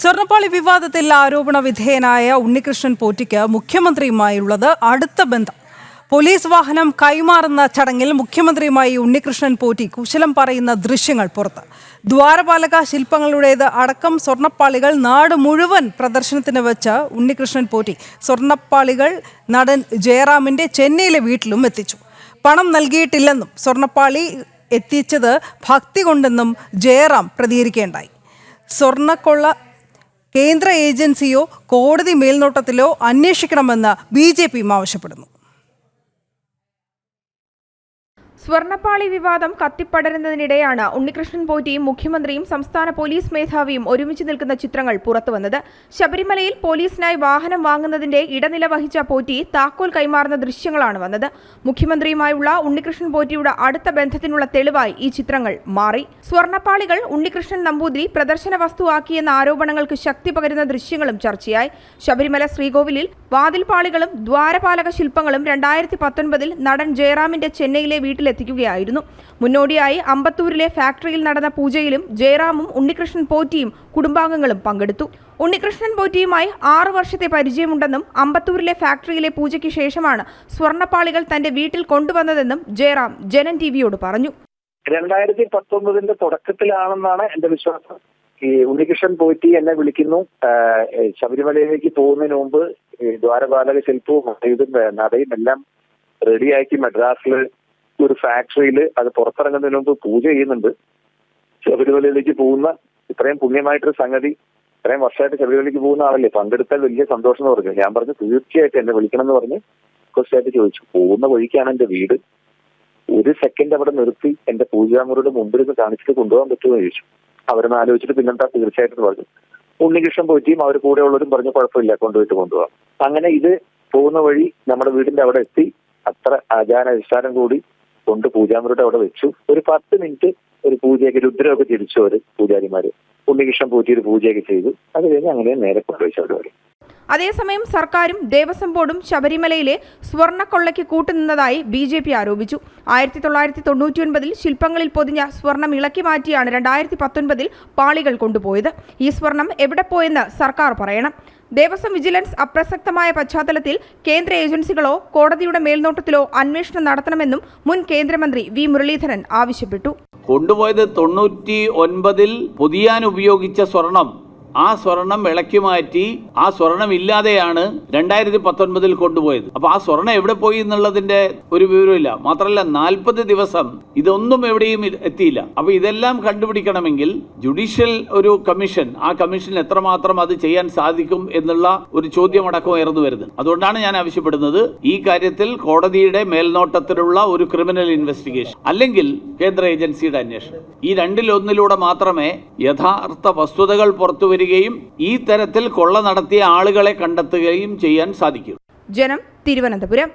സ്വർണപ്പാളി വിവാദത്തിൽ ആരോപണ വിധേയനായ ഉണ്ണികൃഷ്ണൻ പോറ്റിക്ക് മുഖ്യമന്ത്രിയുമായുള്ളത് അടുത്ത ബന്ധം. പോലീസ് വാഹനം കൈമാറുന്ന ചടങ്ങിൽ മുഖ്യമന്ത്രിയുമായി ഉണ്ണികൃഷ്ണൻ പോറ്റി കുശലം പറയുന്ന ദൃശ്യങ്ങൾ പുറത്ത്. ദ്വാരപാലക ശില്പങ്ങളുടേത് അടക്കം സ്വർണപ്പാളികൾ നാട് മുഴുവൻ പ്രദർശനത്തിന് വെച്ച ഉണ്ണികൃഷ്ണൻ പോറ്റി സ്വർണപ്പാളികൾ നടൻ ജയറാമിന്റെ ചെന്നൈയിലെ വീട്ടിലും എത്തിച്ചു. പണം നൽകിയിട്ടില്ലെന്നും സ്വർണപ്പാളി എത്തിച്ചത് ഭക്തി കൊണ്ടെന്നും ജയറാം പ്രതികരിക്കേണ്ടായി സ്വർണക്കൊള്ള കേന്ദ്ര ഏജൻസിയോ കോടതി മേൽനോട്ടത്തിലോ അന്വേഷിക്കണമെന്ന് ബി ആവശ്യപ്പെടുന്നു. സ്വർണപ്പാളി വിവാദം കത്തിപ്പടരുന്നതിനിടെയാണ് ഉണ്ണികൃഷ്ണൻ പോറ്റിയും മുഖ്യമന്ത്രിയും സംസ്ഥാന പോലീസ് മേധാവിയും ഒരുമിച്ച് നിൽക്കുന്ന ചിത്രങ്ങൾ പുറത്തുവന്നത് ശബരിമലയിൽ പോലീസിനായി വാഹനം വാങ്ങുന്നതിന്റെ ഇടനില വഹിച്ച പോറ്റി താക്കോൽ കൈമാറുന്ന ദൃശ്യങ്ങളാണ് വന്നത്. മുഖ്യമന്ത്രിയുമായുള്ള ഉണ്ണികൃഷ്ണൻ പോറ്റിയുടെ അടുത്ത ബന്ധത്തിനുള്ള തെളിവായി ഈ ചിത്രങ്ങൾ മാറി. സ്വർണപ്പാളികൾ ഉണ്ണികൃഷ്ണൻ നമ്പൂതിരി പ്രദർശന വസ്തുവാക്കിയെന്ന ആരോപണങ്ങൾക്ക് ശക്തി പകരുന്ന ദൃശ്യങ്ങളും ചർച്ചയായി. ശബരിമല ശ്രീകോവിലിൽ വാതിൽപാളികളും ദ്വാരപാലക ശില്പങ്ങളും രണ്ടായിരത്തി പത്തൊൻപതിൽ നടൻ ജയറാമിന്റെ ചെന്നൈയിലെ വീട്ടിലെത്തിക്കുകയായിരുന്നു. മുന്നോടിയായി അമ്പത്തൂരിലെ ഫാക്ടറിയിൽ നടന്ന പൂജയിലും ജയറാമും ഉണ്ണികൃഷ്ണൻ പോറ്റിയും കുടുംബാംഗങ്ങളും പങ്കെടുത്തു. ഉണ്ണികൃഷ്ണൻ പോറ്റിയുമായി ആറു വർഷത്തെ പരിചയമുണ്ടെന്നും അമ്പത്തൂരിലെ ഫാക്ടറിയിലെ പൂജയ്ക്ക് ശേഷമാണ് സ്വർണപ്പാളികൾ തന്റെ വീട്ടിൽ കൊണ്ടുവന്നതെന്നും ജയറാം ജനൻ ടിവിയോട് പറഞ്ഞു. രണ്ടായിരത്തി പത്തൊമ്പതിന്റെ തുടക്കത്തിലാണെന്നാണ് എന്റെ വിശ്വാസം. ഈ ഉണ്ണികൃഷ്ണൻ പോറ്റി എന്നെ വിളിക്കുന്നു. ശബരിമലയിലേക്ക് പോകുന്നതിന് മുമ്പ് ദ്വാരപാലക ശില്പവും ഇതും നടയും എല്ലാം റെഡിയാക്കി മദ്രാസിൽ ഒരു ഫാക്ടറിയിൽ അത് പുറത്തിറങ്ങുന്നതിന് മുമ്പ് പൂജ ചെയ്യുന്നുണ്ട്. ശബരിമലയിലേക്ക് പോകുന്ന ഇത്രയും പുണ്യമായിട്ടൊരു സംഗതി. ഇത്രയും വർഷമായിട്ട് ശബരിമലയ്ക്ക് പോകുന്ന ആളല്ലേ? പങ്കെടുത്താൽ വലിയ സന്തോഷം എന്ന് പറഞ്ഞു. ഞാൻ പറഞ്ഞു തീർച്ചയായിട്ടും എന്നെ വിളിക്കണം എന്ന് പറഞ്ഞ് റിക്വസ്റ്റായിട്ട് ചോദിച്ചു. പോകുന്ന വഴിക്കാണ് എന്റെ വീട്. ഒരു സെക്കൻഡ് അവിടെ നിർത്തി എന്റെ പൂജാമുറിയുടെ മുമ്പിൽ നിന്ന് കാണിച്ചിട്ട് കൊണ്ടുപോകാൻ പറ്റുമോ ചോദിച്ചു. അവരൊന്ന് ആലോചിച്ചിട്ട് പിന്നെന്താ തീർച്ചയായിട്ടും പറഞ്ഞു. ഉണ്ണികൃഷ്ണൻ പോയിട്ടും അവർ കൂടെ ഉള്ളവരും പറഞ്ഞു കുഴപ്പമില്ല കൊണ്ടുപോയിട്ട് കൊണ്ടുപോകാം. അങ്ങനെ ഇത് പോകുന്ന വഴി നമ്മുടെ വീടിന്റെ അവിടെ എത്തി. അത്ര ആചാര അനുഷ്ഠാനം കൂടി കൊണ്ട് പൂജാമുറിയുടെ അവിടെ വെച്ചു. ഒരു പത്ത് മിനിറ്റ് ഒരു പൂജയൊക്കെ രുദ്രമൊക്കെ തിരിച്ചു അവർ പൂജാരിമാര്. ഉണ്ണികൃഷ്ണൻ പോറ്റി ഒരു പൂജയൊക്കെ ചെയ്തു. അത് കഴിഞ്ഞ് അങ്ങനെ നേരെ കൊണ്ടുപോയി ശബരിമല അതേസമയം സർക്കാരും ദേവസ്വം ബോർഡും ശബരിമലയിലെ സ്വർണക്കൊള്ളയ്ക്ക് കൂട്ടുനിന്നതായി ബി ജെ പി ആരോപിച്ചു. ആയിരത്തി തൊള്ളായിരത്തി തൊണ്ണൂറ്റിയൊൻപതിൽ ശില്പങ്ങളിൽ പൊതിഞ്ഞ സ്വർണം ഇളക്കി മാറ്റിയാണ് രണ്ടായിരത്തി പത്തൊൻപതിൽ പാളികൾ കൊണ്ടുപോയത്. ഈ സ്വർണം എവിടെ പോയെന്ന് സർക്കാർ പറയണം. ദേവസ്വം വിജിലൻസ് അപ്രസക്തമായ പശ്ചാത്തലത്തിൽ കേന്ദ്ര ഏജൻസികളോ കോടതിയുടെ മേൽനോട്ടത്തിലോ അന്വേഷണം നടത്തണമെന്നും മുൻ കേന്ദ്രമന്ത്രി വി മുരളീധരൻ ആവശ്യപ്പെട്ടു. കൊണ്ടുപോയത് തൊണ്ണൂറ്റി ഒൻപതിൽ പൊതിയാൻ ഉപയോഗിച്ച സ്വർണം ആ സ്വർണം വിളക്കി മാറ്റി ആ സ്വർണം ഇല്ലാതെയാണ് രണ്ടായിരത്തി പത്തൊൻപതിൽ കൊണ്ടുപോയത്. അപ്പൊ ആ സ്വർണം എവിടെ പോയി എന്നുള്ളതിന്റെ ഒരു വിവരമില്ല മാത്രമല്ല നാൽപ്പത് ദിവസം ഇതൊന്നും എവിടെയും എത്തിയില്ല. അപ്പൊ ഇതെല്ലാം കണ്ടുപിടിക്കണമെങ്കിൽ ജുഡീഷ്യൽ ഒരു കമ്മീഷൻ ആ കമ്മീഷൻ എത്രമാത്രം അത് ചെയ്യാൻ സാധിക്കും എന്നുള്ള ഒരു ചോദ്യമടക്കം ഉയർന്നു വരുന്നത്. അതുകൊണ്ടാണ് ഞാൻ ആവശ്യപ്പെടുന്നത് ഈ കാര്യത്തിൽ കോടതിയുടെ മേൽനോട്ടത്തിലുള്ള ഒരു ക്രിമിനൽ ഇൻവെസ്റ്റിഗേഷൻ അല്ലെങ്കിൽ കേന്ദ്ര ഏജൻസിയുടെ അന്വേഷണം. ഈ രണ്ടിലൊന്നിലൂടെ മാത്രമേ യഥാർത്ഥ വസ്തുതകൾ പുറത്തു വരികയും ഈ തരത്തിൽ കൊള്ള നടത്തിയ ആളുകളെ കണ്ടെത്തുകയും ചെയ്യാൻ സാധിക്കും. ജനം തിരുവനന്തപുരം.